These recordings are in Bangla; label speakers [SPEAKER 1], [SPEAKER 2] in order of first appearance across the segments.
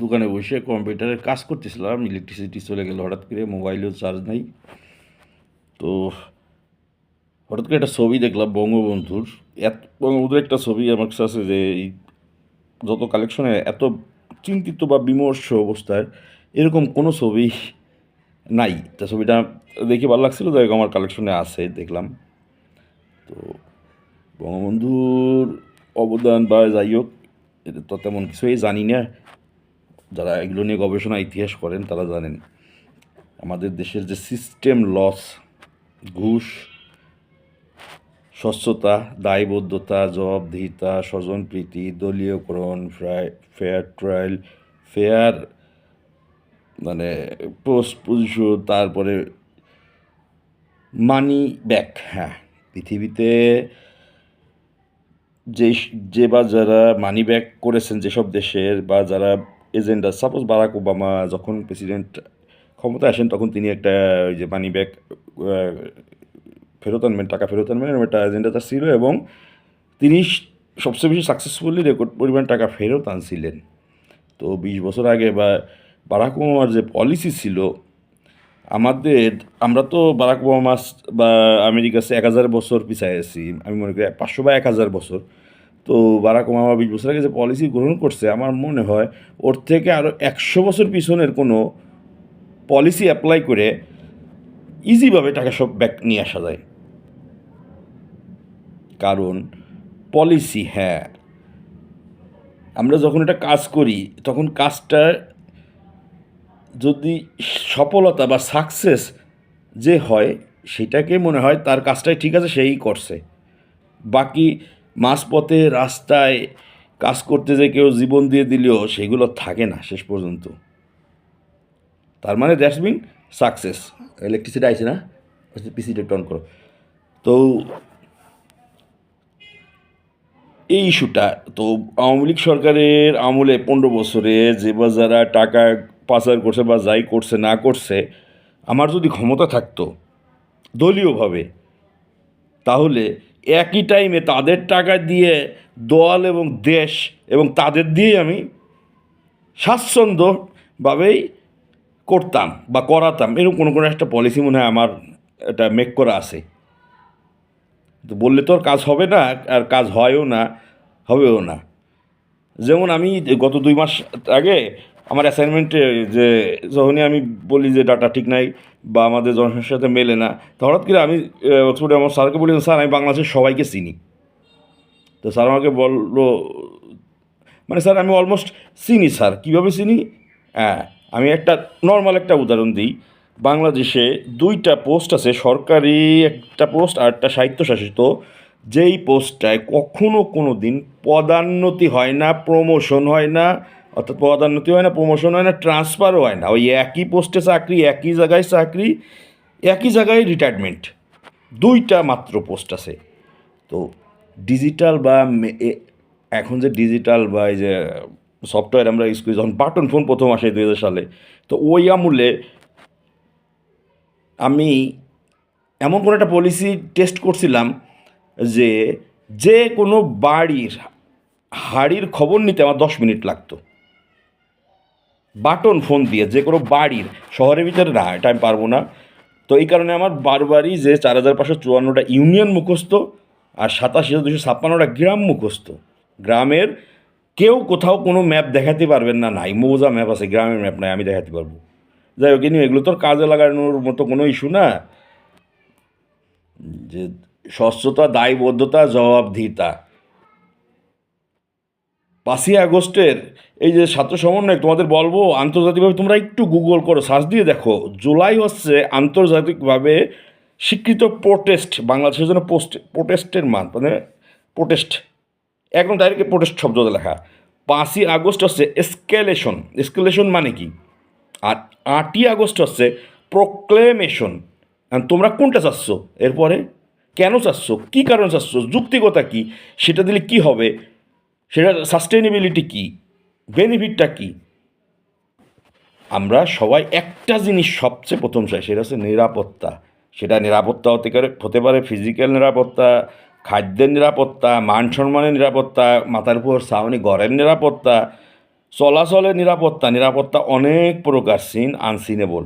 [SPEAKER 1] দোকানে বসে কম্পিউটারে কাজ করতেছিলাম ইলেকট্রিসিটি চলে গেল, হঠাৎ করে মোবাইলেও চার্জ নাই। তো হঠাৎ করে একটা ছবি দেখলাম বঙ্গবন্ধুর। এত বঙ্গবন্ধুর একটা ছবি আমার কাছে আছে যে, এই যত কালেকশনে এত চিন্তিত বা বিমর্ষ অবস্থায় এরকম কোনো ছবি নাই। তা ছবিটা দেখে ভালো লাগছিল, যাই আমার কালেকশনে আছে, দেখলাম। তো বঙ্গবন্ধুর অবদান বা যাই হোক, এটা তো তেমন কিছুই জানি না। যারা এগুলো নিয়ে গবেষণা, ইতিহাস করেন, তারা জানেন। আমাদের দেশের যে সিস্টেম লস ঘুষ, স্বচ্ছতা, দায়বদ্ধতা, জবাবদিহিতা, স্বজনপ্রীতি, দলীয়করণ ফেয়ার ট্রায়াল ফেয়ার মানে পোস্ট পজিশন তারপরে মানি ব্যাক হ্যাঁ। পৃথিবীতে যে যে বা যারা মানি ব্যাক করেছেন, যেসব দেশের বা যারা এজেন্ডা সাপোজ বারাক ওবামা যখন প্রেসিডেন্ট ক্ষমতায় আসেন, তখন তিনি একটা, ওই যে মানি ব্যাক ফেরত আনবেন, টাকা ফেরত আনবেন, এরকম একটা এজেন্ডা তার ছিল এবং তিনি সবচেয়ে বেশি সাকসেসফুলি রেকর্ড পরিমাণ টাকা ফেরত আনছিলেন। তো বিশ বছর আগে বা বারাক ওবামার যে পলিসি ছিল, আমাদের, আমরা তো বারাক ওবামা বা আমেরিকা এক হাজার বছর পিছায় আছি, আমি মনে করি পাঁচশো বা এক হাজার বছর। তো বারাক ওবামা বিশ বছর আগে যে পলিসি গ্রহণ করছে, আমার মনে হয় ওর থেকে আরও একশো বছর পিছনের কোনো পলিসি অ্যাপ্লাই করে ইজিভাবে টাকা সব ব্যাক নিয়ে আসা যায়। কারণ পলিসি হ্যাঁ। আমরা যখন এটা কাজ করি, তখন কাজটা যদি সফলতা বা সাকসেস যে হয়, সেটাকে মনে হয় তার কাজটাই ঠিক আছে, সেই করছে। বাকি মাঝপথে রাস্তায় কাজ করতে যে কেউ জীবন দিয়ে দিলেও সেগুলো থাকে না শেষ পর্যন্ত। তার মানে দ্যাটস মিন সাকসেস। ইলেকট্রিসিটি আইছে না? পিসিটা টন করো। তো এই ইস্যুটা তো আওয়ামী লীগ সরকারের আমলে পনেরো বছরে যে বা যারা টাকা পাচার করছে বা যাই করছে, না করছে, আমার যদি ক্ষমতা থাকতো দলীয়ভাবে, তাহলে একই টাইমে তাদের টাকা দিয়ে দল এবং দেশ এবং তাদের দিয়েই আমি স্বাচ্ছন্দ্যভাবেই করতাম বা করাতাম। এরকম কোনো কোনো একটা পলিসি মনে হয় আমার এটা মেক করা আছে। তো বললে তো আর কাজ হবে না, আর কাজ হয়ও না, হবেও না। যেমন আমি গত দুই মাস আগে আমার অ্যাসাইনমেন্টে যে যখনই আমি বলি যে ডাটা ঠিক নাই বা আমাদের জনসংখ্যার সাথে মেলে না, তো হঠাৎ করে আমি অক্সফোর্ডে আমার স্যারকে বলি, স্যার, আমি বাংলাদেশের সবাইকে চিনি। তো স্যার আমাকে বলল মানে স্যার, আমি অলমোস্ট চিনি, স্যার। কীভাবে চিনি? হ্যাঁ আমি একটা নর্মাল একটা উদাহরণ দিই। বাংলাদেশে দুইটা পোস্ট আছে, সরকারি একটা পোস্ট আর একটা স্বায়ত্তশাসিত। যেই পোস্টটায় কখনো কোনো দিন পদান্নতি হয় না প্রমোশন হয় না অর্থাৎ পদান্নতি হয় না প্রমোশন হয় না ট্রান্সফারও হয় না। ওই একই পোস্টে চাকরি, একই জায়গায় চাকরি, একই জায়গায় রিটায়ারমেন্ট দুইটা মাত্র পোস্ট আছে। তো ডিজিটাল বা এখন যে ডিজিটাল বা এই যে সফটওয়্যার আমরা ইউজ করি, যখন বাটন ফোন প্রথম আসে দু হাজার সালে, তো ওই আমূলে আমি এমন কোনো একটা পলিসি টেস্ট করছিলাম যে যে কোনো বাড়ির হাড়ির খবর নিতে আমার দশ মিনিট লাগতো। বাটন ফোন দিয়ে, যে কোনো বাড়ির, শহরের ভিতরে না, এটা আমি পারব না। তো এই কারণে আমার বারবারই যে চার হাজার পাঁচশো চুয়ান্নটা ইউনিয়ন মুখস্থ আর সাতাশ হাজার দুশো ছাপ্পান্নটা গ্রাম মুখস্থ। গ্রামের কেউ কোথাও কোনো ম্যাপ দেখাতে পারবেন না, নাই। মৌজা ম্যাপ আছে, গ্রামের ম্যাপ নাই, আমি দেখাতে পারব। যাই হোক কিন্তু এগুলো তোর কাজে লাগানোর মতো কোনো ইস্যু না। যে স্বচ্ছতা দায়বদ্ধতা, জবাবদিহিতা। পাঁচই আগস্টের এই যে ছাত্র সমন্বয় তোমাদের বলব আন্তর্জাতিকভাবে তোমরা একটু গুগল করো সার্চ দিয়ে দেখো। জুলাই হচ্ছে আন্তর্জাতিকভাবে স্বীকৃত প্রোটেস্ট বাংলাদেশের জন্য পোস্ট প্রোটেস্টের মান মানে প্রোটেস্ট একদম ডাইরেক্ট প্রোটেস্ট শব্দতে লেখা। পাঁচই আগস্ট হচ্ছে এসকেলেশন এসকেলেশন মানে কি? আর আটই আগস্ট হচ্ছে প্রোক্লেমেশন তোমরা কোনটা চাচ্ছ? এরপরে কেন চাচ্ছ? কী কারণ চাচ্ছ? যুক্তিকতা কী? সেটা দিলে কি হবে? সেটার সাস্টেনেবিলিটি কী? বেনিফিটটা কী? আমরা সবাই একটা জিনিস সবচেয়ে প্রথম চাই, সেটা হচ্ছে নিরাপত্তা। সেটা নিরাপত্তা হতে পারে হতে পারে ফিজিক্যাল নিরাপত্তা, খাদ্যের নিরাপত্তা, মান সম্মানের নিরাপত্তা, মাথার উপর সাউনি ঘরের নিরাপত্তা, চলাচলের নিরাপত্তা। নিরাপত্তা অনেক প্রকার সিন আনসিনেবল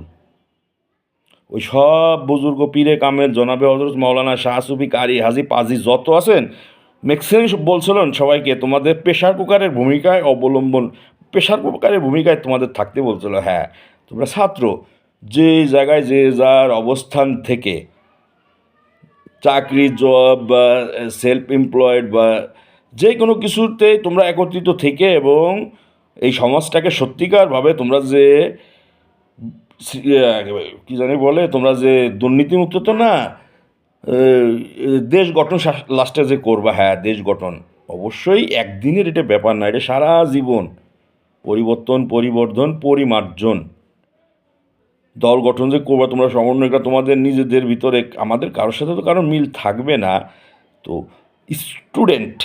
[SPEAKER 1] ওই সব বুজুর্গ, পীরে, কামেল, জনাবে হজরত মাওলানা শাহ, সুফি, কারি, হাজি, পাজি, যত আছেন ম্যাক্সিমাম বলছিলেন সবাইকে, তোমাদের প্রেশার কুকারের ভূমিকায় অবলম্বন প্রেশার কুকারের ভূমিকায় তোমাদের থাকতে বলছিল হ্যাঁ তোমরা ছাত্র, যে জায়গায় যে যার অবস্থান থেকে চাকরি জব বা সেলফ এমপ্লয়েড বা, যে কোনো কিছুতে তোমরা একত্রিত থেকে এবং এই সমাজটাকে সত্যিকারভাবে তোমরা যে কি জানি বলে, তোমরা যে দুর্নীতিমুক্ত তো না দেশ গঠন লাস্টে যে করবা হ্যাঁ দেশ গঠন। অবশ্যই একদিনের এটা ব্যাপার না, এটা সারা জীবন। পরিবর্তন, পরিবর্ধন, পরিমার্জন। দল গঠন যে করবা, তোমরা সমন্বয়টা তোমাদের নিজেদের ভিতরে, আমাদের কারোর সাথে তো কারোর মিল থাকবে না। তো স্টুডেন্ট,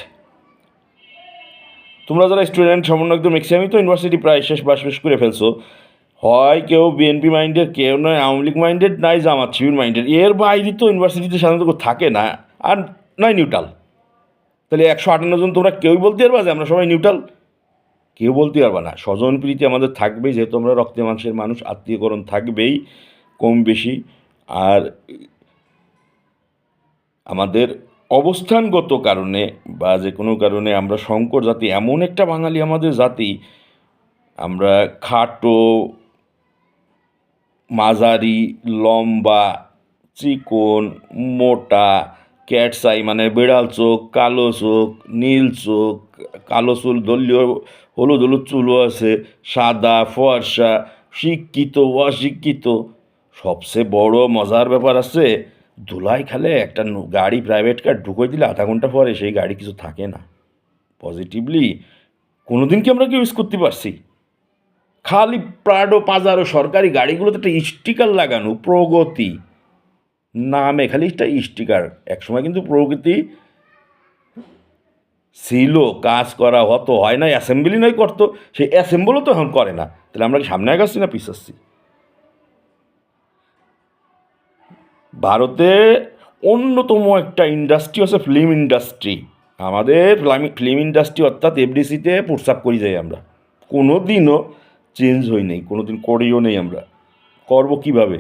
[SPEAKER 1] তোমরা যারা স্টুডেন্ট সমন্বয় একদম ম্যাক্সিমামই তো ইউনিভার্সিটি প্রায় শেষ বাস শেষ করে ফেলছো। হয় কেউ বিএনপি মাইন্ডেড কেউ নয়, আওয়ামী লীগ মাইন্ডেড নাই জামাত শিবির মাইন্ডেড এর বাইরে তো ইউনিভার্সিটিতে সাধারণত থাকে না, আর নয় নিউট্রাল তাহলে একশো আটান্ন জন তোমরা কেউই বলতে পারবা যে আমরা সবাই নিউট্রাল কেউ বলতে পারবা না। স্বজন প্রীতি আমাদের থাকবেই, যেহেতু আমরা রক্তে মাংসের মানুষ, আত্মীয়করণ থাকবেই কম বেশি। আর আমাদের অবস্থানগত কারণে বা যে কোনো কারণে আমরা শঙ্কর জাতি, এমন একটা বাঙালি আমাদের জাতি, আমরা খাটো মাঝারি, লম্বা, চিকন, মোটা ক্যাটসাই মানে বিড়াল চোখ, কালো চোখ, নীল চোখ, কালো চুল, দলীয় হলুদ হলুদ চুলও আছে, সাদা, ফর্সা, শিক্ষিত, অশিক্ষিত। সবচেয়ে বড় মজার ব্যাপার আছে ধুলাই খালে একটা গাড়ি প্রাইভেট কার ঢুকোই দিলে আধা ঘণ্টা পরে সেই গাড়ি কিছু থাকে না। পজিটিভলি কোনোদিন কি আমরা কি ইউজ করতে পারছি? খালি প্রাডো পাজারো সরকারি গাড়িগুলোতে একটা স্টিকার লাগানো, প্রগতি। নামে খালি একটা স্টিকার একসময় কিন্তু প্রগতি ছিল, কাজ করা হতো হয় না অ্যাসেম্বলি নয় করতো। সেই অ্যাসেম্বলও তো এখন করে না। তাহলে আমরা কি সামনে আগাচ্ছি না পিছাচ্ছি ভারতে অন্যতম একটা ইন্ডাস্ট্রি হচ্ছে ফিল্ম ইন্ডাস্ট্রি আমাদের ফিল্ম ইন্ডাস্ট্রি অর্থাৎ এফডিসিতে প্রস্তাব করি যাই আমরা। কোনো দিনও চেঞ্জ হই নেই কোনো দিন করেও নেই আমরা। করব কীভাবে?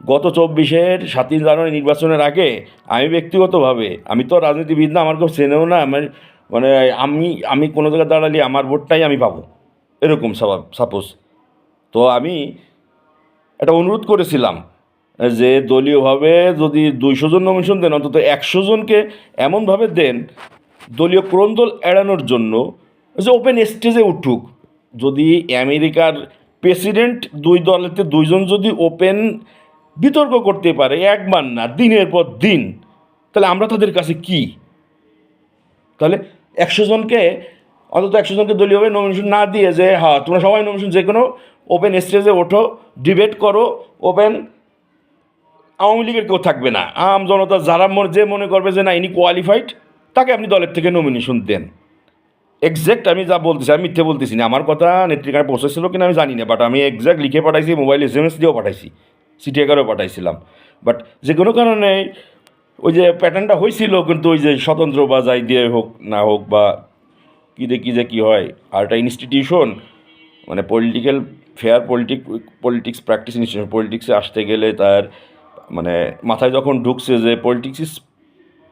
[SPEAKER 1] গত চব্বিশের সাতই জানুয়ারি নির্বাচনের আগে আমি ব্যক্তিগতভাবে, আমি তো রাজনীতিবিদ না, আমার কেউ চেনেও না, আমার মানে আমি আমি কোনো জায়গায় দাঁড়ালে আমার ভোটটাই আমি পাবো, এরকম সাপোজ তো আমি একটা অনুরোধ করেছিলাম যে দলীয়ভাবে যদি দুইশো জন নমিনেশন দেন, অন্তত একশো জনকে এমনভাবে দেন, দলীয় ক্রন্দল এড়ানোর জন্য যে ওপেন স্টেজে উঠুক। যদি আমেরিকার প্রেসিডেন্ট দুই দলেতে দুইজন যদি ওপেন বিতর্ক করতে পারে, একবার না, দিনের পর দিন, তাহলে আমরা তাদের কাছে কি? তাহলে একশো জনকে, অন্তত একশো জনকে দলীয়ভাবে নমিনেশন না দিয়ে যে হ্যাঁ তোমরা সবাই নমিনেশন যে কোনো ওপেন স্টেজে ওঠো ডিবেট করো ওপেন আওয়ামী লীগের কেউ থাকবে না। আম জনতা যারা মনে যে মনে করবে যে না, ইনি কোয়ালিফাইড তাকে আপনি দলের থেকে নমিনেশন দেন। এক্স্যাক্ট আমি যা বলতেছি, আমি মিথ্যে বলতেছি না। আমার কথা নেত্রিকায় পৌঁছেছিল কিনা আমি জানি না বাট আমি এক্স্যাক্ট লিখে পাঠাইছি মোবাইল এস এম এস দিয়েও পাঠাইছি সিটি এগারোও পাঠাইছিলাম। বাট যে কোনো কারণে ওই যে প্যাটার্নটা হয়েছিল কিন্তু ওই যে স্বতন্ত্র বা যাই দিয়ে হোক না হোক বা কী দিয়ে কী যে, কী হয়, আর একটা ইনস্টিটিউশন মানে political fair politic politics practice institution পলিটিক্সে আসতে গেলে তার মানে মাথায় যখন ঢুকছে যে politics is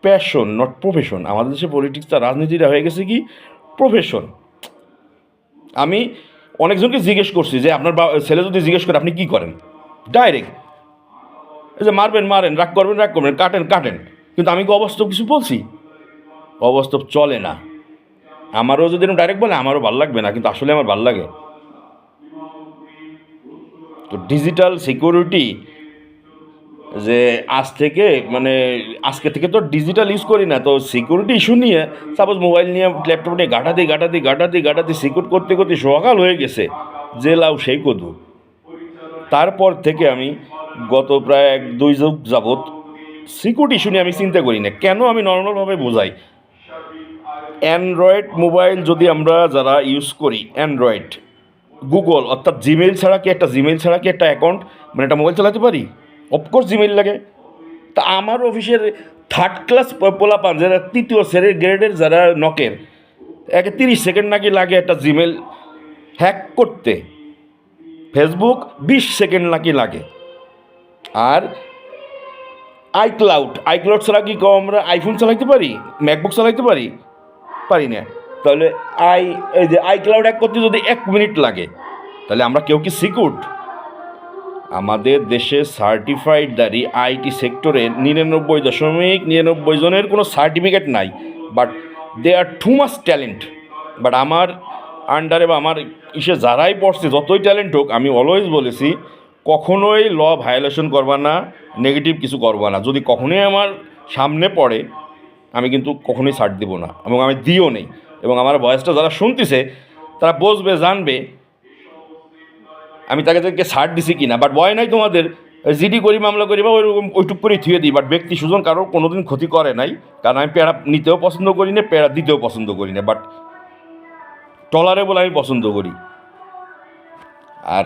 [SPEAKER 1] passion not profession আমাদের দেশে পলিটিক্সটা রাজনীতিটা হয়ে গেছে কি? প্রফেশন আমি অনেকজনকে জিজ্ঞেস করছি যে আপনার ছেলে যদি জিজ্ঞেস করে, আপনি কী করেন? ডাইরেক্ট এই যে মারবেন, মারেন, রাগ করবেন রাগ করবেন, কাটেন কাটেন। কিন্তু আমি কি অবাস্তব কিছু বলছি? অবাস্তব চলে না। আমারও যদি ডাইরেক্ট বলে, আমারও ভালো লাগবে না, কিন্তু আসলে আমার ভালো লাগে। তো ডিজিটাল সিকিউরিটি যে আজ থেকে মানে আজকে থেকে তো ডিজিটাল ইউজ করি না, তো সিকিউরিটি ইস্যু নিয়ে সাপোজ মোবাইল নিয়ে ল্যাপটপ নিয়ে গাটাতে গাটাতে গাটাতে গাটাতে সিকিউর করতে করতে সকাল হয়ে গেছে, যে লাউ সেই কদু। তারপর থেকে আমি গত প্রায় এক, দুই যুগ যাবৎ সিকিউরিটি ইস্যু নিয়ে আমি চিন্তা করি না, কেন আমি নর্মালভাবে বোঝাই? অ্যান্ড্রয়েড মোবাইল যদি আমরা যারা ইউজ করি অ্যান্ড্রয়েড গুগল অর্থাৎ জিমেইল ছাড়া কি একটা জিমেইল ছাড়া কি একটা অ্যাকাউন্ট মানে একটা মোবাইল চালাতে পারি? অফকোর্স জিমেইল লাগে। তা আমার অফিসের থার্ড ক্লাস পোলাপান যারা তৃতীয় শ্রেণির গ্রেডের যারা নকের একে তিরিশ সেকেন্ড নাকি লাগে একটা জিমেল হ্যাক করতে। ফেসবুক বিশ সেকেন্ড নাকি লাগে। আর আইক্লাউড আইক্লাউড ছাড়া কি কম আমরা আইফোন চালাইতে পারি? ম্যাকবুক চালাইতে পারি? পারি না। তাহলে আই এই যে আইক্লাউড এক করতে যদি এক মিনিট লাগে, তাহলে আমরা কেউ কি সিকিউর আমাদের দেশে সার্টিফাইড দাঁড়ি আইটি সেক্টরে নিরানব্বই দশমিক নিরানব্বই জনের কোনো সার্টিফিকেট নাই but they are too mass talent but আমার আন্ডারে বা আমার ইসে যারাই পড়ছে, যতই ট্যালেন্ট হোক, আমি অলওয়েজ বলেছি, কখনোই ল ভায়োলেশন করবা না নেগেটিভ কিছু করবা না। যদি কখনোই আমার সামনে পড়ে, আমি কিন্তু কখনোই ছাড় দিব না, এবং আমি দিও নেই। এবং আমার ভয়েসটা যারা শুনতেছে, তারা বসবে জানবে আমি তাকে তাদেরকে ছাড় দিছি কিনা বাট ভয় নাই তোমাদের। জিডি করি, মামলা করি, বা ওইরকম ওইটুক করে থুয়ে দিই বাট ব্যক্তি সুজন কারও কোনোদিন ক্ষতি করে নাই, কারণ আমি পেড়া নিতেও পছন্দ করি না পেড়া দিতেও পছন্দ করি না বাট টলারেবল আমি পছন্দ করি। আর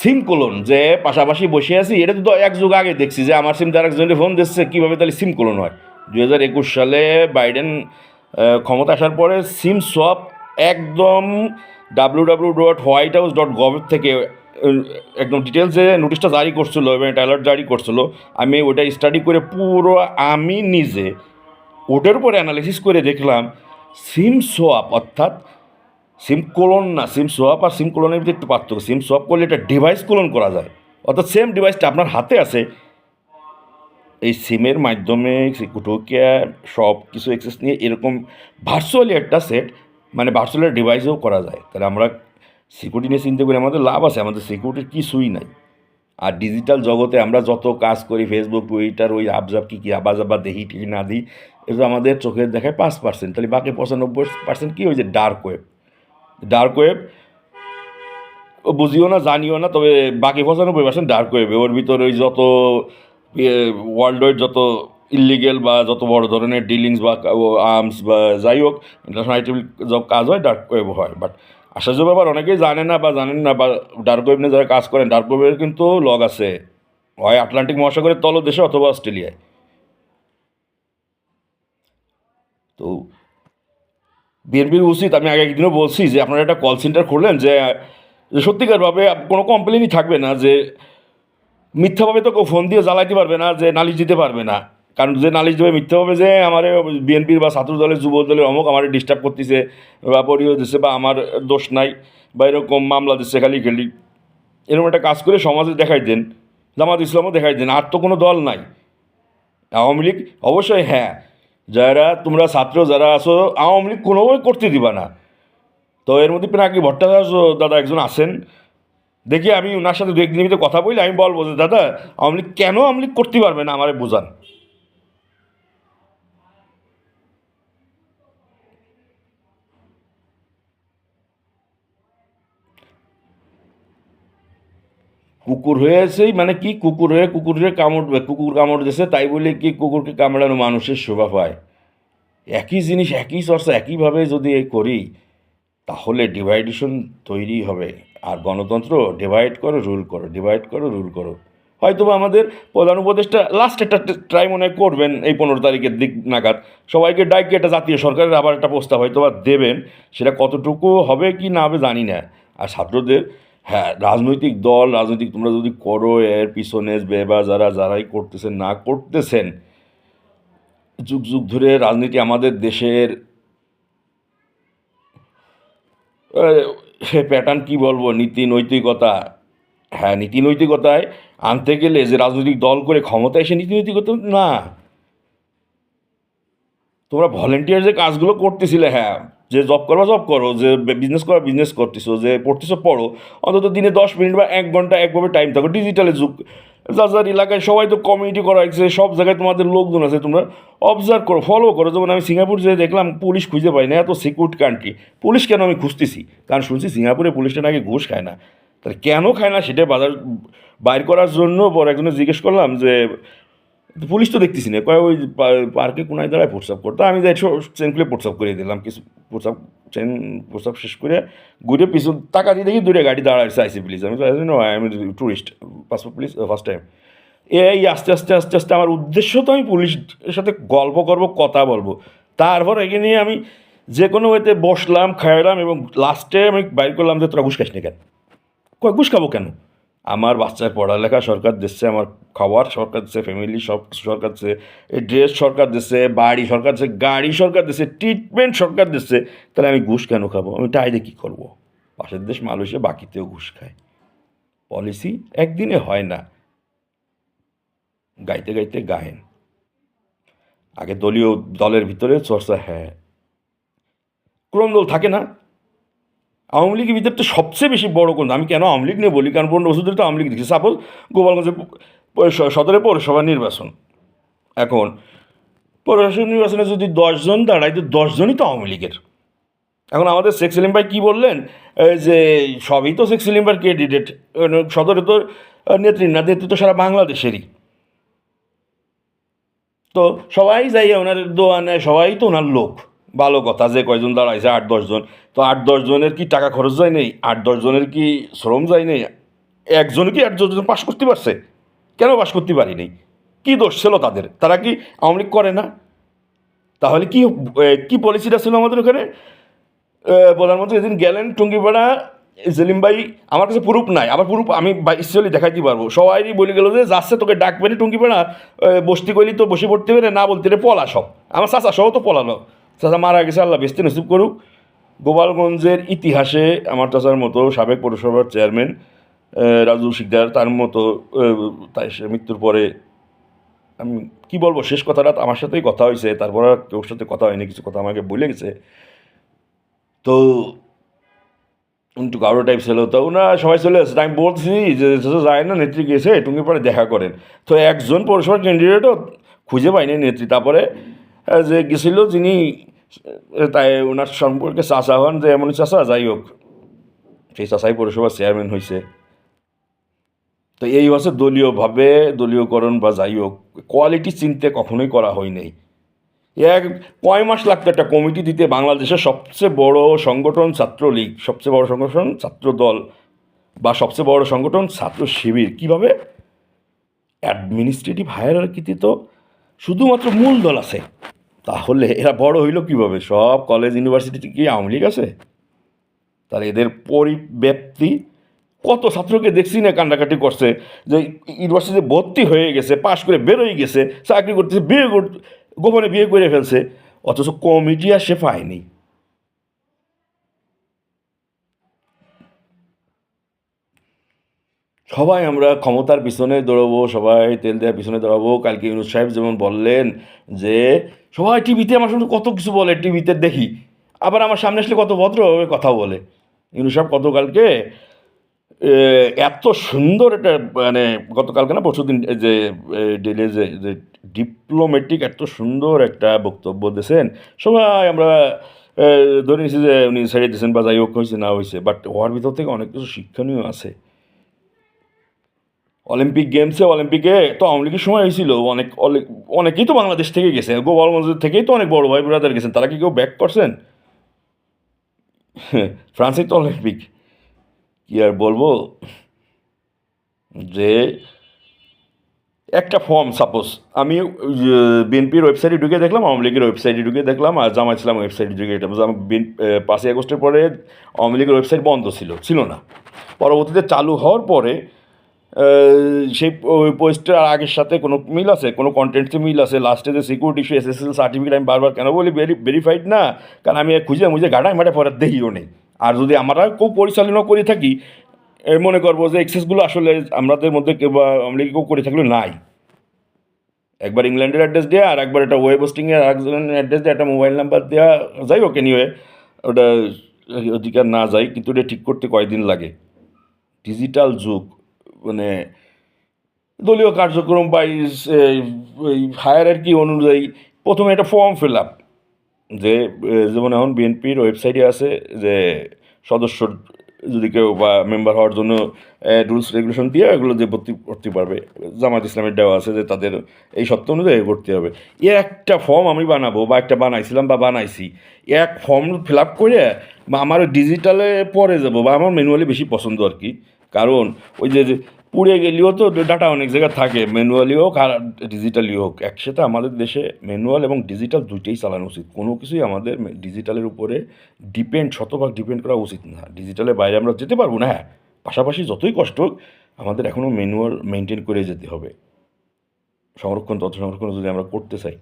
[SPEAKER 1] সিম কোলন যে পাশাপাশি বসে আছি, এটা তো এক যুগ আগে দেখছি যে আমার সিম তার একজনের ফোন দিচ্ছে, কীভাবে তাহলে সিম কোলন হয়? দু হাজার একুশ সালে বাইডেন ক্ষমতা আসার পরে সিম সোয়াপ একদম W W dot White House dot gov থেকে একদম ডিটেলসে নোটিশটা জারি করছিল, এবং অ্যালার্ট জারি করছিল। আমি ওটা স্টাডি করে পুরো আমি নিজে ওটার উপরে অ্যানালিসিস করে দেখলাম সিম সোয়াপ অর্থাৎ সিম কোলন না সিম সোয়াপ আর সিম কোলনের ভিতরে একটু পার্থক্য। সিম সোয়াপ করলে এটা ডিভাইস কোলন করা যায়। অর্থাৎ সেম ডিভাইসটা আপনার হাতে আছে। এই সিমের মাধ্যমে ঢুকে সব কিছু অ্যাক্সেস নিয়ে এরকম ভার্চুয়ালি একটা সেট মানে ভার্চুয়াল ডিভাইসেও করা যায়। তাহলে আমরা সিকিউরিটি নিয়ে চিন্তা করি, আমাদের লাভ আছে, আমাদের সিকিউরিটির কিছুই নাই। আর ডিজিটাল জগতে আমরা যত কাজ করি ফেসবুক টুইটার ওই আবজাব কী কী আবাজ আবার দেখি টিকি না দিই এগুলো আমাদের চোখের দেখায় পাঁচ পার্সেন্ট তাহলে বাকি পঁচানব্বই পার্সেন্ট কী হয়েছে ডার্ক ওয়েব ডার্ক ওয়েব বুঝিও না, জানিও না, তবে বাকি পঁচানব্বই পার্সেন্ট ডার্ক ওয়েবে ওর ভিতরে ওই যত ওয়ার্ল্ড ওয়াইড যত ইলিগেল বা যত বড় ধরনের ডিলিংস বা আর্মস বা যাই হোক ইন্টারন্যাশনাল আইটি সব কাজ হয় ডার্ক ওয়েব হয়। বাট আশ্চর্য ব্যাপার, অনেকেই জানে না বা জানেন না বা ডার্ক ওয়েব নিয়ে যারা কাজ করেন ডার্ক ওয়েবের কিন্তু লগ আছে। হয় আটলান্টিক মহাসাগরের তলদেশে অথবা অস্ট্রেলিয়ায়। তো বিএনপির উচিত, আমি আগে একদিনও বলছি যে আপনারা একটা কল সেন্টার খুললেন যে যে সত্যিকারভাবে কোনো কমপ্লেনই থাকবে না যে মিথ্যাভাবে তো কেউ ফোন দিয়ে জ্বালাইতে পারবে না, যে নালিশ দিতে পারবে না। কারণ যে নালিশ দেবে হবে যে আমার বিএনপির বা ছাত্র দলের, যুব দলের অমুক আমার ডিস্টার্ব করতেছে, বা পরিও দিচ্ছে বা আমার দোষ নাই, বা এরকম মামলা দিচ্ছে খালি খেলি। এরকম একটা কাজ করে সমাজে দেখাই দেন, জামাত ইসলামও দেখাই দেন, আর তো কোনো দল নাই। আওয়ামী লীগ, অবশ্যই হ্যাঁ যারা তোমরা ছাত্র যারা আছো, আওয়ামী লীগ কোনোভাবে করতে দিবা না। তো এর মধ্যে পিনাকি ভট্টাচার্য দাদা একজন আছেন। দেখি আমি ওনার সাথে দু একদিনের ভিতরে কথা বলি, আমি বলব যে, দাদা, আওয়ামী লীগ কেন আওয়ামী লীগ করতে পারবে না আমারে বোঝান? কুকুর হয়েছেই মানে কি? কুকুর হয়ে কুকুরে কামড়, কুকুর কামড় দিয়েছে তাই বলে কি কুকুরকে কামড়ানো মানুষের শোভা পায়? একই জিনিস, একই চর্চা, একইভাবে যদি করি, তাহলে ডিভাইডেশন তৈরি হবে। আর গণতন্ত্র, ডিভাইড করো, রুল করো, ডিভাইড করো, রুল করো। হয়তো বা আমাদের প্রধান উপদেষ্টা লাস্ট একটা ট্রাই মনে করবেন এই পনেরো তারিখের দিক নাগাদ। সবাইকে ডাইকে একটা জাতীয় সরকারের আবার একটা প্রস্তাব হয়তো বা দেবেন, সেটা কতটুকু হবে কি না হবে জানি না। আর ছাত্রদের হ্যাঁ রাজনৈতিক দল, রাজনৈতিক তোমরা যদি করো, এর পিছনে বেবা যারা, যারাই করতেছেন, না করতেছেন, যুগ যুগ ধরে রাজনীতি আমাদের দেশের সে প্যাটার্ন কি বলব? নীতি নৈতিকতা। হ্যাঁ নীতি নৈতিকতায় আনতে গেলে যে রাজনৈতিক দল করে ক্ষমতায় এসে নীতি নৈতিকতা না। তোমরা ভলেন্টিয়ার যে কাজগুলো করতেছিলে হ্যাঁ। যে জব করবা জব করো। যে বিজনেস করা বিজনেস করতেছো। যে পড়তেছো, পড়ো। অন্তত দিনে দশ মিনিট বা এক ঘণ্টা একভাবে টাইম থাকো। ডিজিটালের যুগ। যার যার এলাকায় সবাই তো কমিউনিটি করা হয়েছে, সব জায়গায় তোমাদের লোকজন আছে, তোমরা অবজার্ভ করো ফলো করো। যেমন আমি সিঙ্গাপুর যে দেখলাম, পুলিশ খুঁজে পাই না, এত সিকিউর কান্ট্রি পুলিশ কেন আমি খুঁজতেছি? কারণ শুনছি সিঙ্গাপুরে পুলিশটা নাকি ঘুষ খায় না। তাহলে কেন খায় না? সেটা বাজার, বাইর করার জন্য পর একজনে জিজ্ঞেস করলাম যে পুলিশ তো দেখতেছি না। কয় ওই পার্কে কোনায় দাঁড়ায় প্রস্রাব করতো। আমি যাই চেন খুলে প্রস্রাব করে দিলাম। কিছু প্রস্রাব চেন প্রস্রাব শেষ করে ঘুরে পিছন টাকা দিয়ে দেখি দূরে গাড়ি দাঁড়াচ্ছে আইসি পুলিশ। আমি no I am tourist passport police first time এই আস্তে আস্তে আস্তে আস্তে আমার উদ্দেশ্য তো আমি পুলিশের সাথে গল্প করব, কথা বলব। তারপর একে নিয়ে আমি যে কোনো ওয়েতে বসলাম, খাইলাম এবং লাস্টে আমি বাইর করলাম যে, তোরা ঘুষ খাস নি কেন? কয়, ঘুষ খাব কেন? আমার বাচ্চার পড়ালেখা সরকার দিচ্ছে, আমার খাবার সরকার দিচ্ছে ফ্যামিলি সব সরকার দিচ্ছে ড্রেস সরকার দিচ্ছে, বাড়ি সরকার দিচ্ছে, গাড়ি সরকার দিচ্ছে ট্রিটমেন্ট সরকার দিচ্ছে, তাহলে আমি ঘুষ কেন খাব? আমি টাইরে কী করব? পাশের দেশ মানুষে বাকিতেও ঘুষ খায়। পলিসি একদিনে হয় না। গাইতে গাইতে গায়েন। আগে দলীয় দলের ভিতরে চর্চা হ্যাঁ। ক্রম দল থাকে না। আওয়ামী লীগের ভিতরে তো সবচেয়ে বেশি বড় কোন? আমি কেন আওয়ামী লীগ নিয়ে বলি, কারণ পনেরো বছর ধরে তো আওয়ামী লীগ দেখছি সাপোজ গোপালগঞ্জে প- সদরে পৌরসভা নির্বাচন। এখন পৌরসভা নির্বাচনে যদি দশজন দাঁড়ায়, তো দশজনই তো আওয়ামী লীগের। এখন আমাদের শেখ সেলিম ভাই কী বললেন? যে সবই তো শেখ সেলিম ভাইয়ের ক্যান্ডিডেট সদরে তো নেত্রী না, নেত্রী তো সারা বাংলাদেশেরই। তো সবাই যাই ওনার দোয়া নেয়, সবাই তো ওনার লোক। ভালো কথা যে কয়জন দাঁড়াইছে, আট দশজন তো আট দশজনের কি টাকা খরচ যায় নেই? আট দশজনের কি শ্রম যায় নেই? একজন কি আট দশজন পাশ করতে পারছে? কেন পাশ করতে পারিনি কী দোষ ছিল তাদের? তারা কি আওয়ামী করে না? তাহলে কি কি পলিসিটা ছিল আমাদের ওখানে? প্রধানমন্ত্রী যেদিন গেলেন টুঙ্গিপাড়া, সেলিম ভাই, আমার কাছে প্রুফ নাই। আবার প্রুফ আমি স্পেশালি দেখাইতে পারব। সবাই বলে গেল যে, যাচ্ছে তোকে ডাকবে না টুঙ্গিপাড়া বসতি কইলি তো বসে পড়তে পারে না বলতে পলা সব। আমার চাচা সহ তো পলালো। চাচা মারা গেছে, আল্লাহ বেস্তি নসিব করুক। গোপালগঞ্জের ইতিহাসে আমার চাচার মতো সাবেক পৌরসভার চেয়ারম্যান রাজু শিকদার, তার মতো তাই সে মৃত্যুর পরে আমি কি বলব, শেষ কথাটা আমার সাথেই কথা হয়েছে, তারপর আর কেউর সাথে কথা হয়নি, কিছু কথা আমাকে বলে গেছে। তো একটু গাঢ় টাইপ ছিল, তো ওনারা সবাই চলে আসছে আমি বলছি যে যায় না, নেত্রী গেছে টুঙ্গি পরে দেখা করেন। তো একজন পৌরসভার ক্যান্ডিডেটও খুঁজে পাইনি নেত্রী, তারপরে যে গেছিল, যিনি তাই ওনার সম্পর্কে চাষা হন যে এমন চাষা যাই হোক। সেই চাষাই পৌরসভার চেয়ারম্যান হয়েছে তো এই হচ্ছে দলীয়ভাবে, দলীয়করণ বা যাই হোক, কোয়ালিটি চিনতে কখনোই করা হয়নি এক, কয় মাস লাগতো একটা কমিটি দিতে বাংলাদেশের সবচেয়ে বড় সংগঠন ছাত্রলীগ, সবচেয়ে বড় সংগঠন ছাত্র দল বা সবচেয়ে বড় সংগঠন ছাত্র শিবির কীভাবে? অ্যাডমিনিস্ট্রেটিভ হায়ারার্কিতে তো শুধুমাত্র মূল দল আছে। তাহলে এরা বড় হইল কীভাবে? সব কলেজ ইউনিভার্সিটিতে কি আওয়ামী লীগ আছে? তাহলে এদের পরিব্যাপ্তি, কত ছাত্রকে দেখছি না কান্ডাকাটি করছে, যে ইউনিভার্সিটিতে ভর্তি হয়ে গেছে, পাশ করে বেরোয় গেছে, চাকরি করতেছে, বিয়ে কর, গোপনে বিয়ে করে ফেলছে, অথচ কমিটি আর সে পায়নি। সবাই আমরা ক্ষমতার পিছনে দৌড়াবো, সবাই তেল দেওয়ার পিছনে দৌড়াবো। কালকে ইউনুস সাহেব যেমন বললেন যে সবাই টিভিতে আমার সঙ্গে কত কিছু বলে, টিভিতে দেখি। আবার আমার সামনে আসলে কত ভদ্রভাবে কথা বলে। ইউনুস সাহেব, গতকালকে এত সুন্দর একটা মানে গতকালকে না পরশু দিন যে ডেলে যে যে ডিপ্লোমেটিক এত সুন্দর একটা বক্তব্য দিয়েছেন। সবাই আমরা ধরে নিয়েছি যে, উনি ছেড়ে দিয়েছেন বা যাই হোক হয়েছে, না হয়েছে বাট ওর ভিতর থেকে অনেক কিছু শিক্ষণীয় আছে। অলিম্পিক গেমসে অলিম্পিকে তো আওয়ামী লীগের সময় হয়েছিল। অনেক অনেক- অনেকেই তো বাংলাদেশ থেকে গেছে। গোপালগঞ্জ থেকেই তো অনেক বড় ভাই ব্রাদার গেছেন। তারা কি কেউ ব্যাক করছেন? ফ্রান্সে তো অলিম্পিক কি আর বলব? যে একটা ফর্ম সাপোজ আমি বিএনপির ওয়েবসাইটে ঢুকে দেখলাম, আওয়ামী লীগের ওয়েবসাইটে ঢুকে দেখলাম, আর জামা ইসলাম ওয়েবসাইটে ঢুকে দেখলাম। পাঁচই আগস্টের পরে আওয়ামী লীগের ওয়েবসাইট বন্ধ ছিল ছিল না। পরবর্তীতে চালু হওয়ার পরে সেই ওই পোস্টের আগের সাথে কোনো মিল আছে? কোনো কন্টেন্টে মিল আছে? লাস্টে যে সিকিউরিটি ইস্যু এসএসএল সার্টিফিকেট আমি বারবার কেন বলি? ভেরি ভেরিফাইড না? কারণ আমি খুঁজে মুজে গাড়ায় মাঠে পরে দেখিও নেই। আর যদি আমরা কেউ পরিচালনা করে থাকি মনে করব যে এক্সেসগুলো আসলে আমাদের মধ্যে আমরা কেউ করে থাকলে নাই। একবার ইংল্যান্ডের অ্যাড্রেস দেওয়া আর একবার একটা ওয়েব হোস্টিংয়ের একজনের অ্যাড্রেস দেওয়া একটা মোবাইল নাম্বার দেওয়া যাই হোক নিয়ে ওটা অধিকার না যায়, কিন্তু এটা ঠিক করতে কয়দিন লাগে? ডিজিটাল যুগ। মানে দলীয় কার্যক্রম বা এই হায়ার কি অনুযায়ী প্রথমে একটা ফর্ম ফিল আপ যে যেমন এখন বিএনপির ওয়েবসাইটে আছে যে, সদস্য যদি কেউ বা মেম্বার হওয়ার জন্য রুলস রেগুলেশন দিয়ে এগুলো যে ভর্তি করতে পারবে জামাত ইসলামের দেওয়া আছে যে তাদের এই সত্য অনুযায়ী করতে হবে। এর একটা ফর্ম আমি বানাবো বা একটা বানাইছিলাম বা বানাইছি, এক ফর্ম ফিল আপ করে আমার ডিজিটালে পরে যাব বা আমার ম্যানুয়ালি বেশি পছন্দ আর কি। কারণ ওই যে পুড়ে গেলেও তো ডাটা অনেক জায়গায় থাকে, ম্যানুয়ালি হোক আর ডিজিটালি হোক, একসাথে আমাদের দেশে ম্যানুয়াল এবং ডিজিটাল দুইটাই চালানো উচিত। কোনো কিছুই আমাদের ডিজিটালের উপরে ডিপেন্ড, শতভাগ ডিপেন্ড করা উচিত না। ডিজিটালের বাইরে আমরা যেতে পারব না হ্যাঁ পাশাপাশি যতই কষ্ট হোক, আমাদের এখনও ম্যানুয়াল মেনটেন করে যেতে হবে। সংরক্ষণ, তথ্য সংরক্ষণ যদি আমরা করতে চাই।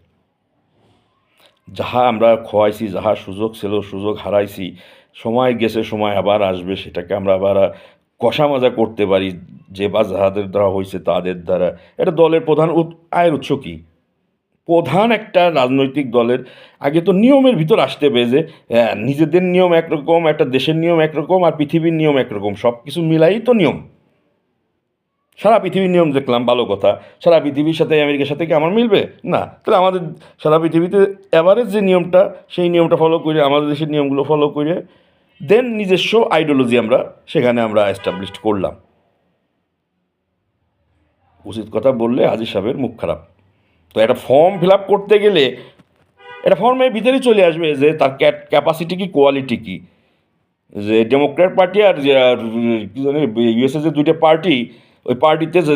[SPEAKER 1] যাহা আমরা খোয়াইছি, যাহা সুযোগ ছিল, সুযোগ হারাইছি, সময় গেছে, সময় আবার আসবে, সেটাকে আমরা আবার কষা মাজা করতে পারি যে বা যাদের দ্বারা হয়েছে তাদের দ্বারা। এটা দলের প্রধান আয়ের উৎস কী? প্রধান একটা রাজনৈতিক দলের আগে তো নিয়মের ভিতর আসতে হবে যে হ্যাঁ, নিজেদের নিয়ম একরকম একটা দেশের নিয়ম একরকম আর পৃথিবীর নিয়ম একরকম। সব কিছু মিলাই তো নিয়ম। সারা পৃথিবীর নিয়ম দেখলাম ভালো কথা। সারা পৃথিবীর সাথে আমেরিকার সাথে কি আমার মিলবে? না। তাহলে আমাদের সারা পৃথিবীতে এভারেজ যে নিয়মটা সেই নিয়মটা ফলো করে আমাদের দেশের নিয়মগুলো ফলো করে দেন নিজস্ব আইডিওলজি আমরা সেখানে আমরা এস্টাবলিশ করলাম। উচিত কথা বললে হাজির সাহেবের মুখ খারাপ। তো একটা ফর্ম ফিল আপ করতে গেলে এটা ফর্মের ভিতরেই চলে আসবে যে তার ক্যাপাসিটি কি কোয়ালিটি কি। যে ডেমোক্র্যাট পার্টি আর কি জানি ইউএসএ যে দুইটা পার্টি ওই পার্টিতে যে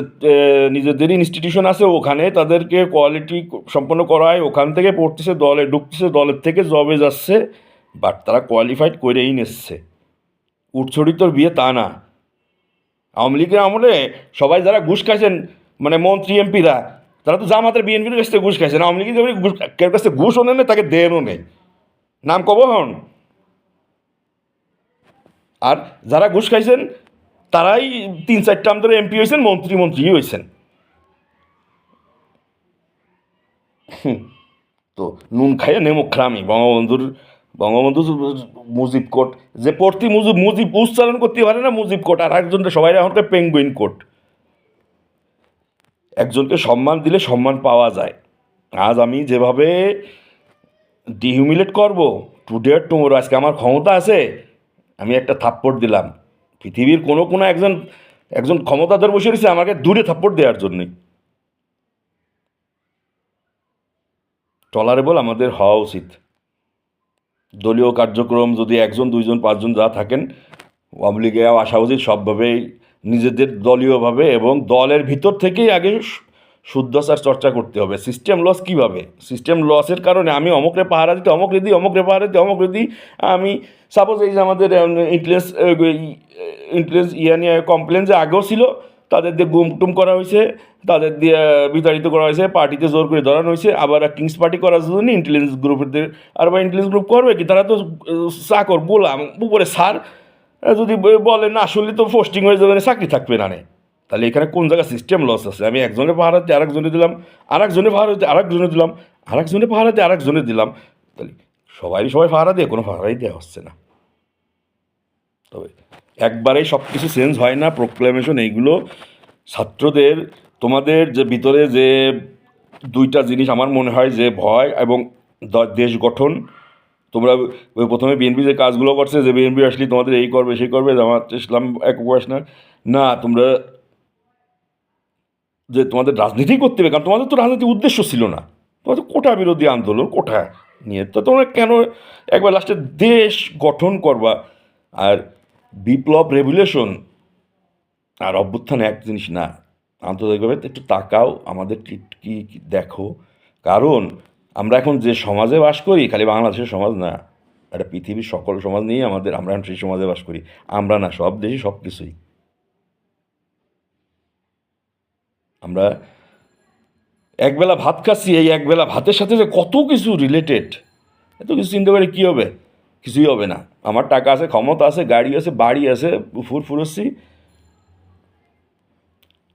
[SPEAKER 1] নিজেদের ইনস্টিটিউশন আছে, ওখানে তাদেরকে কোয়ালিটি সম্পন্ন করায়, ওখান থেকে পড়তেছে, দলে ঢুকতেছে, দলের থেকে জবে যাচ্ছে। বাট তারা কোয়ালিফাইড করেই নিচ্ছে। উঠছড়িতর বিয়ে তা না। আওয়ামী লীগের আমলে সবাই যারা ঘুষ খাইছেন মানে মন্ত্রী, এমপিরা, তারা তো জামাতের বিএনপির কাছ থেকে ঘুষ খাইছেন। আওয়ামী লীগের ঘুষ কাছ ঘুষও নেন তাকে দেনও নেই। নাম কব হন আর যারা ঘুষ খাইছেন, তারাই তিন চারটা আমাদের এমপি হয়েছেন মন্ত্রী মন্ত্রী হয়েছেন তো নুন খাইয়ে নেমুখ খারামি, বঙ্গবন্ধুর বঙ্গবন্ধু মুজিব কোট যে পড়তি মুজিব মুজিব উচ্চারণ করতে পারে না, মুজিব কোট আর একজনকে সবাই এখনকার পেঙ্গুইন কোট একজনকে সম্মান দিলে সম্মান পাওয়া যায়। আজ আমি যেভাবে ডিহিউমিলেট করব, টুডে আর টুমোরো, আজকে আমার ক্ষমতা আছে, আমি একটা থাপ্পড় দিলাম। পৃথিবীর কোনো কোনো একজন একজন ক্ষমতাধর বসে রয়েছে, আমাকে দূরে থাপ্পড় দেওয়ার জন্যই। টলারেবল আমাদের হওয়া উচিত। দলীয় কার্যক্রম যদি একজন, দুইজন, পাঁচজন যা থাকেন, আওয়ামী লীগেও আসা উচিত সবভাবেই নিজেদের দলীয়ভাবে এবং দলের ভিতর থেকেই আগে শুদ্ধচার চর্চা করতে হবে। সিস্টেম লস কীভাবে? সিস্টেম লসের কারণে আমি অমকরে পাহারা দিতে অমকরে দিই অমকরে পাহারা দিতে অমকরে দিই। আমি সাপোজ এই যে আমাদের ইন্টেলিজেন্স ইন্টেলিজেন্স ইয়া নিয়ে কমপ্লেন যে আগেও ছিল, তাদের দিয়ে গুম টুম করা হয়েছে। তাদের দিয়ে বিতাড়িত করা হয়েছে, পার্টিতে জোর করে ধরানো হয়েছে, আবার কিংস পার্টি করার জন্য ইন্টেলিজেন্স গ্রুপের আর বা ইন্টেলিজেন্স গ্রুপ করবে কি? তারা তো চাকর গোলাম, উপরে সার যদি বলে না আসলে তো পোস্টিং হয়ে যাবে চাকরি থাকবে না। তাহলে এখানে কোন জায়গায় সিস্টেম লস আছে? আমি একজনের পাহারা দিতে আরেকজনে দিলাম, আরেকজনে পাহারা দিতে আরেকজনে দিলাম, আরেকজনে দিয়ে আরেকজনে দিলাম। তাহলে সবাই সবাই পাহারা দিয়ে, কোনো পাহারাই দেওয়া হচ্ছে না। তবে একবারেই সব কিছু চেঞ্জ হয় না প্রোক্লেমেশন এইগুলো ছাত্রদের তোমাদের যে ভিতরে যে দুইটা জিনিস আমার মনে হয় যে ভয় এবং দেশ গঠন, তোমরা প্রথমে বিএনপি যে কাজগুলো করছে, যে বিএনপি আসলে তোমাদের এই করবে, সেই করবে জামাত ইসলাম এক বয়স না। না, তোমরা যে তোমাদের রাজনীতি করতে হবে, কারণ তোমাদের তো রাজনীতির উদ্দেশ্য ছিল না। তোমাদের কোটা বিরোধী আন্দোলন, কোটা নিয়ে। তো তোমরা কেন একবার লাস্টে দেশ গঠন করবা? আর বিপ্লব রেভুলেশন আর অভ্যুত্থান এক জিনিস না। আন্তর্জাতিকভাবে একটু তাকাও, আমাদের কি দেখো। কারণ আমরা এখন যে সমাজে বাস করি, খালি বাংলাদেশের সমাজ না এটা পৃথিবীর সকল সমাজ নিয়েই আমাদের, আমরা সেই সমাজে বাস করি। আমরা না, সব দেশে সব কিছুই। আমরা একবেলা ভাত খাচ্ছি, এই একবেলা ভাতের সাথে যে কত কিছু রিলেটেড এত কিছু চিন্তা করে কী হবে? কিছুই হবে না। আমার টাকা আছে, ক্ষমতা আছে, গাড়ি আছে, বাড়ি আছে ফুর ফুরোচ্ছি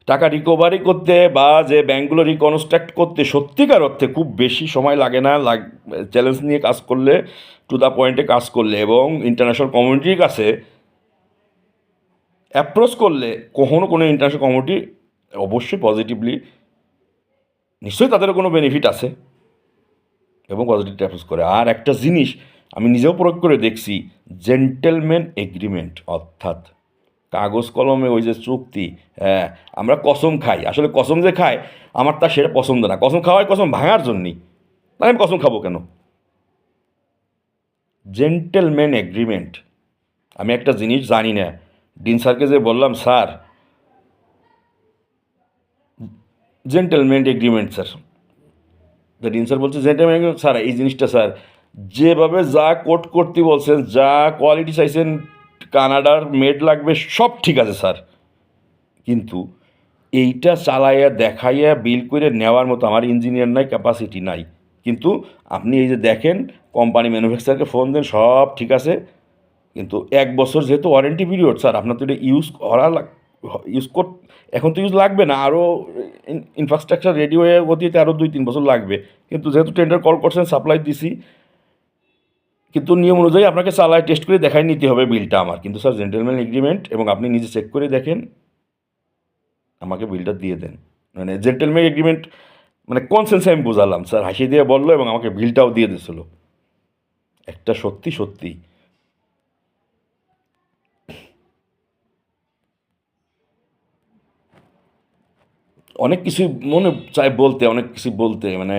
[SPEAKER 1] টাকা রিকভারি করতে বা যে ব্যাঙ্কগুলো রিকনস্ট্রাক্ট করতে সত্যিকার অর্থে খুব বেশি সময় লাগে না, লাগ চ্যালেঞ্জ নিয়ে কাজ করলে টু দ্য পয়েন্টে কাজ করলে এবং ইন্টারন্যাশনাল কমিউনিটির কাছে অ্যাপ্রোচ করলে কখনো কোনো ইন্টারন্যাশনাল কমিউনিটি অবশ্যই পজিটিভলি নিশ্চয়ই তাদের কোনো বেনিফিট আছে এবং পজিটিভ অ্যাপ্রোচ করে। আর একটা জিনিস আমি নিজেও প্রয়োগ করে দেখছি জেন্টেলম্যান এগ্রিমেন্ট অর্থাৎ কাগজ কলমে ওই যে চুক্তি হ্যাঁ আমরা কসম খাই। আসলে কসম যে খাই আমার তা সেটা পছন্দ না। কসম খাওয়াই কসম ভাঙার জন্যই। তাই আমি কসম খাব কেন? জেন্টেলম্যান এগ্রিমেন্ট আমি একটা জিনিস জানি না। ডিন স্যারকে যে বললাম, sir gentlemen agreement sir. Dean sir বলছে এগ্রিমেন্ট স্যার, এই জিনিসটা, স্যার, যেভাবে যা কোট করতে বলছেন, যা কোয়ালিটি চাইছেন কানাডার মেড লাগবে, সব ঠিক আছে স্যার। কিন্তু এইটা চালাইয়া, দেখাইয়া, বিল করে নেওয়ার মতো আমার ইঞ্জিনিয়ার নাই ক্যাপাসিটি নাই। কিন্তু আপনি এই যে দেখেন কোম্পানি ম্যানুফ্যাকচারকে ফোন দেন, সব ঠিক আছে। কিন্তু এক বছর যেহেতু ওয়ারেন্টি পিরিয়ড স্যার, আপনার তো এটা ইউজ করা ইউজ কর, এখন তো ইউজ লাগবে না। আরও ইনফ্রাস্ট্রাকচার রেডি হয়ে গতিতে আরও দুই তিন বছর লাগবে। কিন্তু যেহেতু টেন্ডার কল করছেন সাপ্লাই দিছি কিন্তু নিয়ম অনুযায়ী আপনাকে চালায় টেস্ট করে দেখাই নিতে হবে বিলটা আমার। কিন্তু স্যার জেন্টেলম্যান এগ্রিমেন্ট এবং আপনি নিজে চেক করে দেখেন, আমাকে বিলটা দিয়ে দেন। মানে জেন্টেলম্যান এগ্রিমেন্ট মানে কনসেন্সে আমি বোঝালাম। স্যার, হাসি দিয়ে বলল এবং আমাকে বিলটাও দিয়ে দিয়েছিল। একটা সত্যি সত্যি। অনেক কিছু মনে চাই বলতে, অনেক কিছু বলতে মানে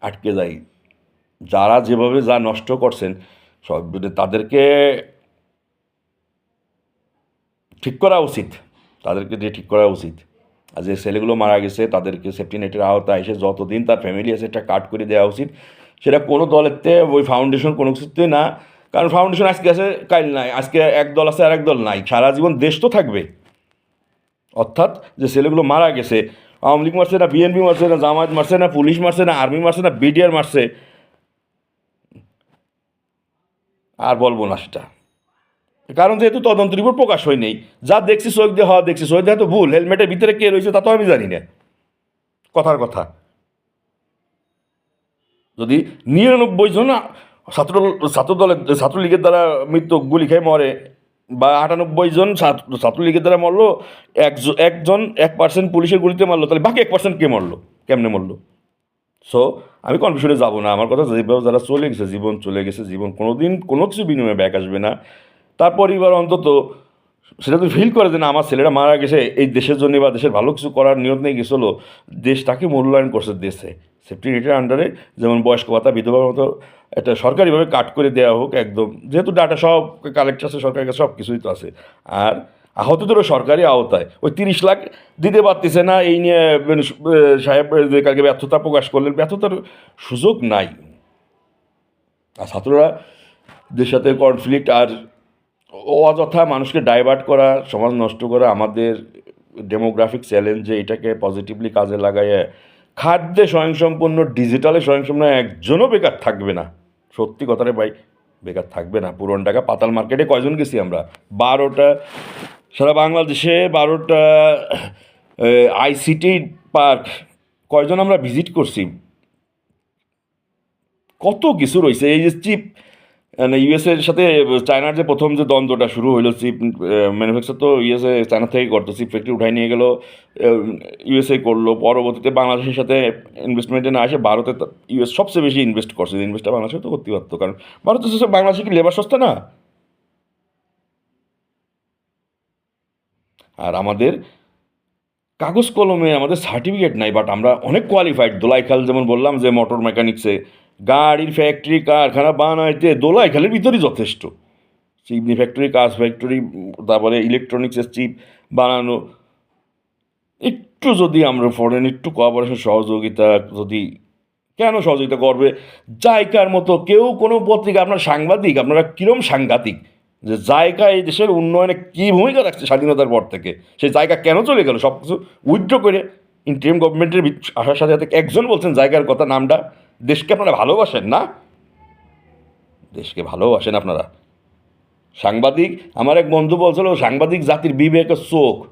[SPEAKER 1] আটকে যাই যারা যেভাবে যা নষ্ট করছেন, সব তাদেরকে ঠিক করা উচিত, তাদেরকে দিয়ে ঠিক করা উচিত। আর যে ছেলেগুলো মারা গেছে, তাদেরকে সেফটি নেটের আওতায় এসে যতদিন তার ফ্যামিলি আছে, একটা কাট করে দেওয়া উচিত। সেটা কোনো দলেরতে, ওই ফাউন্ডেশন কোনো কিছুতে না। কারণ ফাউন্ডেশন আজকে আছে, কাল নাই। আজকে এক দল আছে আর এক দল নাই। সারা জীবন দেশ তো থাকবে। অর্থাৎ যে ছেলেগুলো মারা গেছে, আওয়ামী লীগ মারছে না বিএনপি মারছে না, জামায়াত মারছে না, পুলিশ মারছে না আর্মি মারছে না বিডিআর মারছে আর বলব না সেটা। কারণ যেহেতু তদন্ত রিপোর্ট প্রকাশ হয় নেই, যা দেখছি চোখ দিয়ে হওয়া দেখছি চোখ দিয়ে তো ভুল, হেলমেটের ভিতরে কে রয়েছে তা তো আমি জানি না। কথার কথা। যদি নিরানব্বই জন ছাত্র ছাত্র দলের ছাত্রলীগের দ্বারা মৃত্যু গুলি খেয়ে মরে, বা আটানব্বই জন ছাত্র, ছাত্রলীগের দ্বারা মরলো একজন একজন এক পার্সেন্ট পুলিশের গুলিতে মারলো, তাহলে বাকি এক পার্সেন্ট কে মরলো? কেমনে মরলো? সো আমি কনফিউশনে যাব না। আমার কথা যেভাবে যারা চলে গেছে, জীবন চলে গেছে, জীবন কোনো দিন কোনো কিছু বিনিময়ে ব্যাক আসবে না। তার পরিবার অন্তত সেটা তো ফিল করে যে না, আমার ছেলেরা মারা গেছে, এই দেশের জন্য বা দেশের ভালো কিছু করার নিয়ত নিয়ে গেছিল দেশ তাকে মূল্যায়ন করছে দেশে। সেফটি নেটের আন্ডারে যেমন বয়স্ক ভাতা, বিধবার মতো একটা সরকারিভাবে কাট করে দেওয়া হোক, একদম। যেহেতু ডাটা সব কালেক্ট আছে সরকারের কাছে সব কিছুই তো আছে। আর আহতদেরও সরকারি আওতায়। ওই তিরিশ লাখ দিতে পারতেছে না, এই নিয়ে সাহেব কালকে ব্যর্থতা প্রকাশ করলেন, ব্যর্থতার সুযোগ নাই। আর ছাত্ররা দের সাথে কনফ্লিক্ট আর অযথা মানুষকে ডাইভার্ট করা, সমাজ নষ্ট করা, আমাদের ডেমোগ্রাফিক চ্যালেঞ্জে এটাকে পজিটিভলি কাজে লাগাইয়ে খাদ্যে স্বয়ংসম্পন্ন ডিজিটালে স্বয়ংসম্পন্ন একজনও বেকার থাকবে না। সত্যি কথাটা ভাই, বেকার থাকবে না। পুরন টাকা পাতাল মার্কেটে কয়জন গেছি আমরা? বারোটা সারা বাংলাদেশে বারোটা আইসিটি পার্ক কয়জন আমরা ভিজিট করছি? কত কিছু রয়েছে। এই যে চিপ মানে ইউএসএর সাথে চায়নার যে প্রথম যে দ্বন্দ্বটা শুরু হইল চিপ ম্যানুফ্যাকচার তো ইউএসএ চায়না থেকে করতো চিপ ফ্যাক্টরি উঠাই নিয়ে গেলো ইউএসএ করল। পরবর্তীতে বাংলাদেশের সাথে ইনভেস্টমেন্টে না আসে ভারতে ইউএস সবচেয়ে বেশি ইনভেস্ট করছে। ইনভেস্টটা বাংলাদেশে তো করতে পারতো। কারণ ভারতের সাথে বাংলাদেশে কি লেবার সস্তা না? আর আমাদের কাগজ কলমে আমাদের সার্টিফিকেট নাই বাট আমরা অনেক কোয়ালিফাইড দোলাইখাল যেমন বললাম যে মোটর মেকানিক্সে গাড়ির ফ্যাক্টরি কারখানা বানাইতে দোলাইখালের ভিতরেই যথেষ্ট। চিপনি ফ্যাক্টরি কাজ ফ্যাক্টরি তারপরে ইলেকট্রনিক্সের চিপ বানানো। একটু যদি আমরা ফরেন একটু কোঅপারেশন সহযোগিতা যদি, কেন সহযোগিতা করবে? জায়কার মতো কেউ কোনো পত্রিকা, আপনার সাংবাদিক, আপনারা কীরম সাংঘাতিক? যে জায়গা এই দেশের উন্নয়নে কী ভূমিকা রাখছে স্বাধীনতার পর থেকে? সেই জায়গা কেন চলে গেল? সব কিছু উইথড্র করে ইন্টারিম গভর্নমেন্টের আসার সাথে সাথে একজন বলছেন জায়গার কথা, নামটা। দেশকে আপনারা ভালোবাসেন না? দেশকে ভালোবাসেন আপনারা। সাংবাদিক, আমার এক বন্ধু বলছিল, সাংবাদিক জাতির বিবেকের চোখ।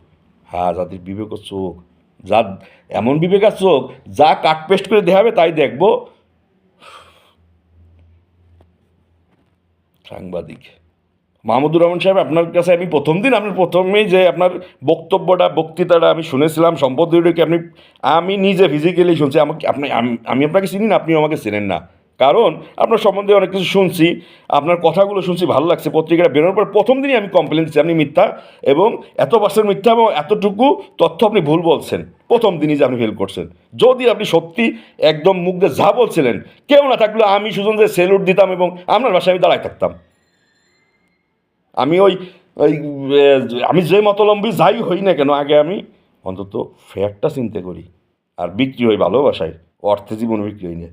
[SPEAKER 1] হ্যাঁ জাতির বিবেকের চোখ। যা, এমন বিবেকের চোখ, যা কাট পেস্ট করে দেখাবে, তাই দেখব। সাংবাদিক। মাহমুদুর রহমান সাহেব, আপনার কাছে আমি প্রথম দিন আপনার প্রথমেই যে আপনার বক্তব্যটা, বক্তৃতাটা আমি শুনেছিলাম, সম্পদ কি আপনি, আমি নিজে ফিজিক্যালি শুনছি, আমাকে, আপনি, আমি- আমি আপনাকে চিনি না, আপনিও আমাকে চেনেন না। কারণ আপনার সম্বন্ধে অনেক কিছু শুনছি, আপনার কথাগুলো শুনছি, ভালো লাগছে, পত্রিকাটা বেরোনোর পর প্রথম দিনই আমি কমপ্লেন দিচ্ছি, আপনি মিথ্যা, এবং এত পার্সেন্ট মিথ্যা এবং এতটুকু তথ্য আপনি ভুল বলছেন, প্রথম দিনই যে আপনি ফেল করছেন। যদি আপনি সত্যি একদম মুখ দিয়ে যা বলছিলেন, কেউ না থাকলে আমি সুজন যে সেলুট দিতাম এবং আপনার বাসায় আমি দাঁড়ায় থাকতাম। আমি ওই ওই আমি যে মতলম্বী যাই হই না কেন, আগে আমি অন্তত ফেয়ারটা চিনতে করি, আর বিক্রি হয় ভালোবাসায়, অর্থে জীবন বিক্রি হয় না।